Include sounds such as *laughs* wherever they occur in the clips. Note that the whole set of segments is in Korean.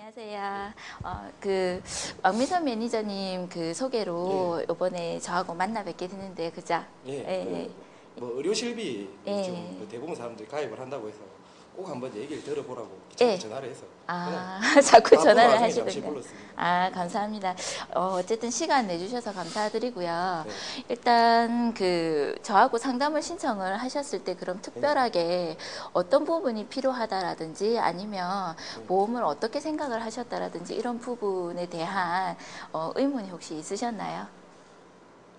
안녕하세요. 어, 그 왕미선 매니저님 그 소개로 이번에 저하고 만나 뵙게 됐는데 그죠? 예, 예, 그, 뭐 의료 실비 예. 지금 그 대부분 사람들이 가입을 한다고 해서 꼭 한번 얘기를 들어보라고 예. 전화를 해서 아 *laughs* 자꾸 전화를 하시던데. 아 감사합니다. 어, 어쨌든 시간 내주셔서 감사드리고요. 네. 일단 그 저하고 상담을 신청을 하셨을 때 그럼 특별하게 어떤 부분이 필요하다라든지 아니면 네. 보험을 어떻게 생각을 하셨다라든지 이런 부분에 대한 어, 의문이 혹시 있으셨나요?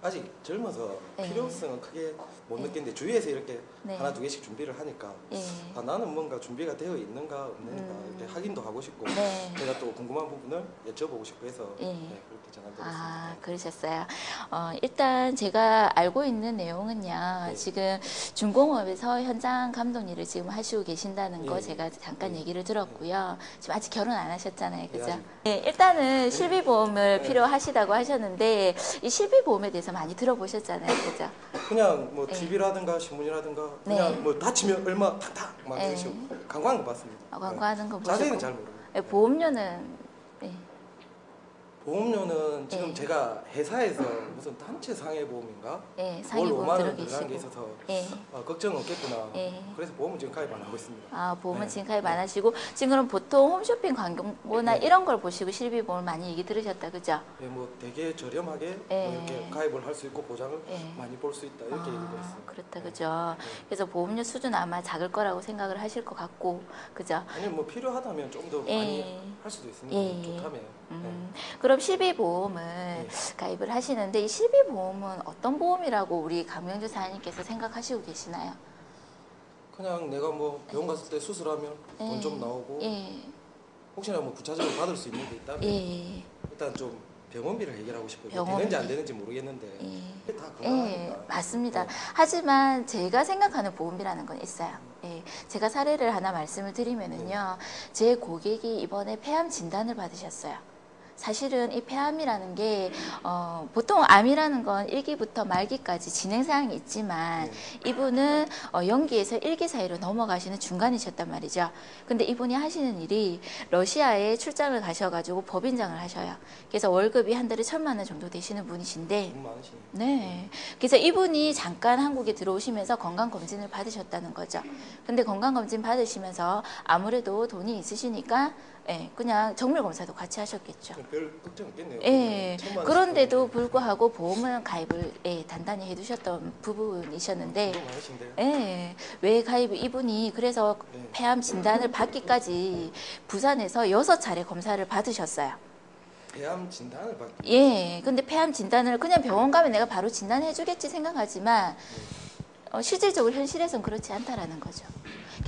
아직 젊어서 예. 필요성은 크게 못 예. 느끼는데 주위에서 이렇게 네. 하나 두 개씩 준비를 하니까 예. 아, 나는 뭔가 준비가 되어 있는가 없는가 음. 이렇게 확인도 하고 싶고 네. 제가 또 궁금한 부분을 여쭤보고 싶고 해서 예. 네, 그렇게 전화드렸습니다. 아, 그러셨어요. 어, 일단 제가 알고 있는 내용은요. 네. 지금 중공업에서 현장 감독 일을 지금 하시고 계신다는 거 예, 제가 잠깐 예. 얘기를 들었고요. 지금 아직 결혼 안 하셨잖아요. 예, 그죠? 네, 일단은 실비보험을 네. 필요하시다고 하셨는데 이 실비보험에 대해서 많이 들어보셨잖아요. 그죠? 그냥 뭐 예. TV라든가 신문이라든가 네. 그냥 뭐 다치면 얼마 탁탁 막 예. 그러시고 거 봤습니다. 어, 광고하는 거 네. 자세히는 보시고. 잘 모르고. 네, 보험료는 네. 보험료는 지금 예. 제가 회사에서 무슨 단체 상해보험인가? 네, 월 상위보험 5만 들어 원 들어간 게. 있어서 예. 아, 걱정 없겠구나. 예. 그래서 보험은 지금 가입 안 하고 있습니다. 아, 보험은 네. 지금 가입 안 하시고 지금 그럼 보통 홈쇼핑 광고나 네. 이런 걸 보시고 실비보험을 많이 얘기 들으셨다. 그죠? 예, 뭐 되게 저렴하게 예. 뭐 이렇게 가입을 할 수 있고 보장을 예. 많이 볼 수 있다 이렇게 얘기를 했어요. 그렇다 그죠. 네. 그래서 보험료 수준 아마 작을 거라고 생각을 하실 것 같고 그죠. 아니면 뭐 필요하다면 좀더 예. 많이 할 수도 있으니까 예. 좋다면. 음, 그럼 실비보험을 네. 가입을 하시는데 이 실비보험은 어떤 보험이라고 우리 강명주 사장님께서 생각하시고 계시나요? 그냥 내가 뭐 병원 갔을 때 수술하면 돈 예. 좀 나오고 예, 혹시나 뭐 부차적으로 받을 수 있는 게 있다면 예, 일단 좀 병원비를 해결하고 싶어요. 병원비. 되는지 안 되는지 모르겠는데 예. 다 예, 건강하니까. 맞습니다. 네. 하지만 제가 생각하는 보험이라는 건 있어요. 예, 제가 사례를 하나 말씀을 드리면은요, 제 고객이 이번에 폐암 진단을 받으셨어요. 사실은 이 폐암이라는 게 어, 보통 암이라는 건 1기부터 말기까지 진행 사항이 있지만 네. 이분은 어, 연기에서 1기 사이로 넘어가시는 중간이셨단 말이죠. 근데 이분이 하시는 일이 러시아에 출장을 가셔가지고 법인장을 하셔요. 그래서 월급이 한 달에 천만 원 정도 되시는 분이신데. 네. 그래서 이분이 잠깐 한국에 들어오시면서 건강검진을 받으셨다는 거죠. 근데 건강검진 받으시면서 아무래도 돈이 있으시니까 예, 그냥 정밀 검사도 같이 하셨겠죠. 별 걱정 없겠네요. 예. 그런데도 불구하고 보험은 가입을 예, 단단히 해두셨던 부분이셨는데 돈 많으신데요. 예, 왜 가입 이분이 그래서 네. 폐암 진단을 받기까지 부산에서 여섯 차례 검사를 받으셨어요. 폐암 진단을 받. 예, 근데 폐암 진단을 그냥 병원 가면 내가 바로 진단해주겠지 생각하지만 어, 실질적으로 현실에선 그렇지 않다라는 거죠.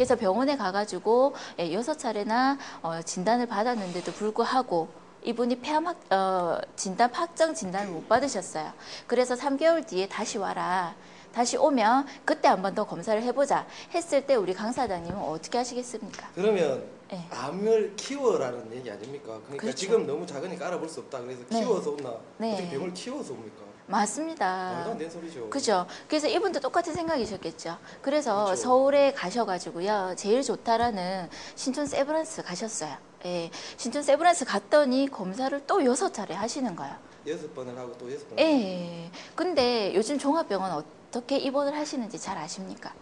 그래서 병원에 가가지고 예, 여섯 차례나 어, 진단을 받았는데도 불구하고 이분이 폐암 확, 어, 진단 확정 진단을 못 받으셨어요. 그래서 3개월 뒤에 다시 와라. 다시 오면 그때 한 번 더 검사를 해보자. 했을 때 우리 강 사장님은 어떻게 하시겠습니까? 그러면 예. 암을 키워라는 얘기 아닙니까? 그러니까 그렇죠. 지금 너무 작으니까 알아볼 수 없다. 그래서 네. 키워서 온나? 네. 어떻게 병을 키워서 옵니까? 맞습니다. 말도 안 되는 소리죠. 그죠. 그래서 이분도 똑같은 생각이셨겠죠. 그래서 그렇죠. 서울에 가셔가지고요. 제일 좋다라는 신촌 세브란스 가셨어요. 예. 신촌 세브란스 갔더니 검사를 또 여섯 차례 하시는 거예요. 여섯 번을 하고 또 여섯 번. 예. 근데 요즘 종합병원 어떻게 입원을 하시는지 잘 아십니까?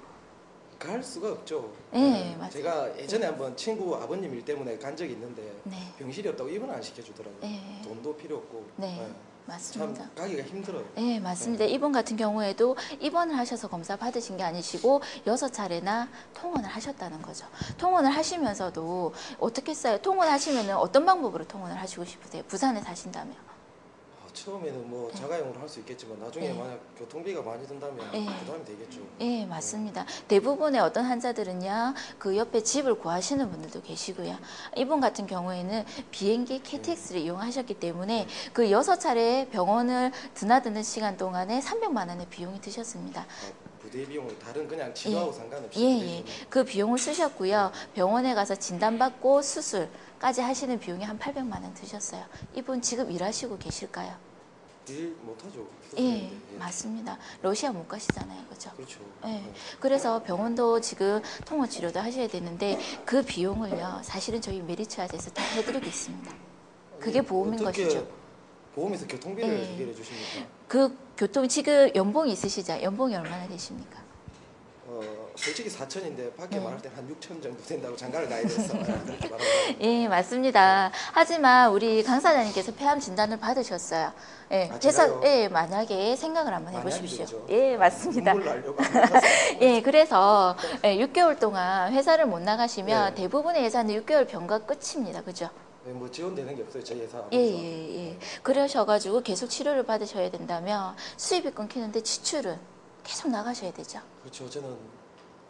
갈 수가 없죠. 네, 맞아요. 제가 예전에 한번 친구 아버님 일 때문에 간 적이 있는데 네. 병실이 없다고 입원 안 시켜주더라고요. 네. 돈도 필요 없고. 네. 참 맞습니다. 가기가 힘들어요. 네, 맞습니다. 이분 같은 경우에도 입원을 하셔서 검사 받으신 게 아니시고 여섯 차례나 통원을 하셨다는 거죠. 통원을 하시면서도 어떻게 써요? 통원하시면은 어떤 방법으로 통원을 하시고 싶으세요? 부산에 사신다면? 아, 처음에는 뭐 자가용으로 할 수 있겠지만 나중에 네. 만약 교통비가 많이 든다면 네. 부담이 되겠죠. 예, 맞습니다. 대부분의 어떤 환자들은요, 그 옆에 집을 구하시는 분들도 계시고요. 이분 같은 경우에는 비행기 KTX를 이용하셨기 때문에 그 여섯 차례 병원을 드나드는 시간 동안에 300만 원의 비용이 드셨습니다. 아, 부대 비용을 다른 그냥 치료하고 상관없이 예, 부대 예. 비용을 그 비용을 쓰셨고요. 병원에 가서 진단받고 수술까지 하시는 비용이 한 800만 원 드셨어요. 이분 지금 일하시고 계실까요? 일 못하죠. 예. 예. 맞습니다. 러시아 못 가시잖아요, 그렇죠? 그렇죠. 예. 네. 그래서 병원도 지금 통원 치료도 하셔야 되는데 그 비용을요, 사실은 저희 메리츠아에서 다 해드리고 있습니다. 그게 아니, 보험인 것이죠. 보험에서 교통비를 예. 해결해 주십니까? 그 교통 지금 연봉이 있으시죠? 연봉이 얼마나 되십니까? 어, 솔직히 4천인데 밖에 네. 말할 때한 6천 정도 된다고 장가를 가야 돼서 예, *laughs* 그렇게 예, 맞습니다. 하지만 우리 강 사장님께서 폐암 진단을 받으셨어요. 예, 아, 회사, 제가요? 예, 만약에 생각을 한번 해보십시오. 예, 맞습니다. *laughs* 예, 그래서 예, 6개월 동안 회사를 못 나가시면 네. 대부분의 회사는 6개월 병가 끝입니다. 그죠? 네, 뭐 지원되는 게 없어요 저희 회사. 예, 예, 예. 그러셔가지고 계속 치료를 받으셔야 된다면 수입이 끊기는데 지출은 계속 나가셔야 되죠. 그렇죠. 저는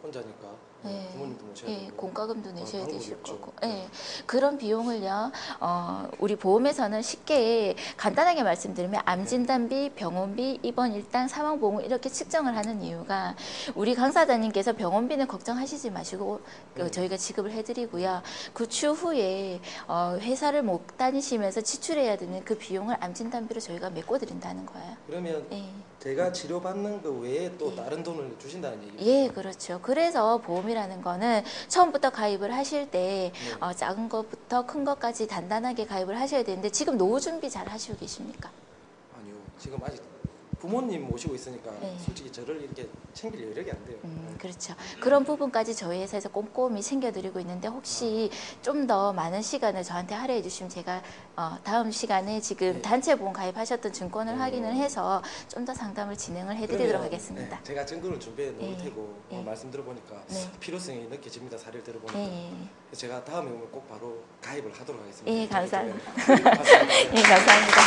혼자니까 예. 부모님도 모셔야 예, 되고. 공과금도 내셔야 방법이 되실 없죠. 거고. 예. 그런 비용을요, 어, 우리 보험에서는 쉽게 간단하게 말씀드리면 암진단비, 병원비, 입원 일당, 사망보험 이렇게 측정을 하는 이유가 우리 강사장님께서 병원비는 걱정하시지 마시고 그 네. 저희가 지급을 해드리고요. 그 추후에 어, 회사를 못 다니시면서 지출해야 되는 그 비용을 암진단비로 저희가 메꿔드린다는 거예요. 그러면 예. 제가 치료받는 그 외에 또 예. 다른 돈을 주신다는 얘기죠. 예, 그렇죠. 그래서 보험이 라는 거는 처음부터 가입을 하실 때 네. 어, 작은 것부터 큰 것까지 단단하게 가입을 하셔야 되는데 지금 노후 준비 잘 하시고 계십니까? 아니요. 지금 아직 부모님 모시고 있으니까 네. 솔직히 저를 이렇게 챙길 여력이 안 돼요. 음, 그렇죠. 그런 부분까지 저희 회사에서 꼼꼼히 챙겨드리고 있는데 혹시 좀 더 많은 시간을 저한테 할애해 주시면 제가 어, 다음 시간에 지금 네. 단체 보험 가입하셨던 증권을 어. 확인을 해서 좀 더 상담을 진행을 해드리도록 그러면, 하겠습니다. 네, 제가 증거를 준비해 놓을 예. 테고 예. 어, 말씀 들어보니까 네. 필요성이 느껴집니다. 사례를 들어보니까 제가 다음에 오면 꼭 바로 가입을 하도록 하겠습니다. 예, 감사합니다. 네. *laughs* 예, 감사합니다.